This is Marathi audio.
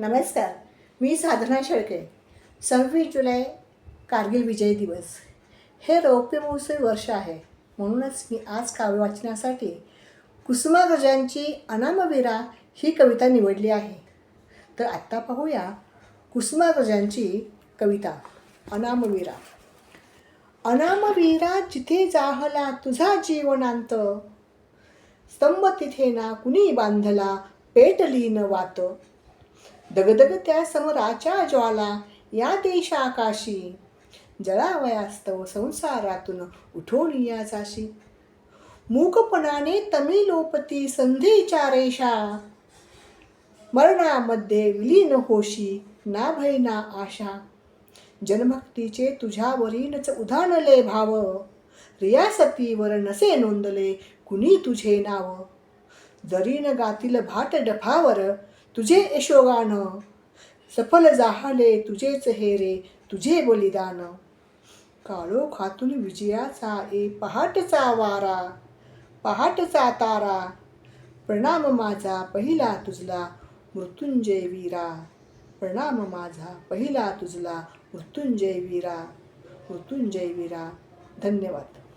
नमस्कार मी साधना शेळके. सव्वीस जुलै कारगिल विजय दिवस. हे रौप्य महोत्सवी वर्ष आहे. म्हणूनच मी आज काव्य वाचनासाठी कुसुमाग्रजांची अनामवीरा ही कविता निवडली आहे. तर आत्ता पाहूया कुसुमाग्रजांची कविता अनामवीरा. अनामवीरा जिथे जाहला तुझा जीवनांत स्तंभ तिथे ना कुणी बांधला पेटली न वात. दगदग त्या समराच्या ज्वाला या देशाकाशी जळावयास्तव संसारातून उठून या जाशी. मूकपणाने तमिलोपती संधीच्या रेषा. मरणामध्ये विलीन होशी ना भय ना आशा. जनभक्तीचे तुझ्यावरीनच उधाणले भाव. रियासतीवर नसे नोंदले कुणी तुझे नाव. जरीन गातील भाट डफावर तुझे यशोगान सफल जाहले तुझेच हे रे तुझे बलिदान. काळो खातून विजयाचा ए पहाटचा वारा पहाटचा तारा. प्रणाम माझा पहिला तुझला मृत्युंजय वीरा. प्रणाम माझा पहिला तुझला मृत्युंजय वीरा. मृत्युंजय वीरा. धन्यवाद.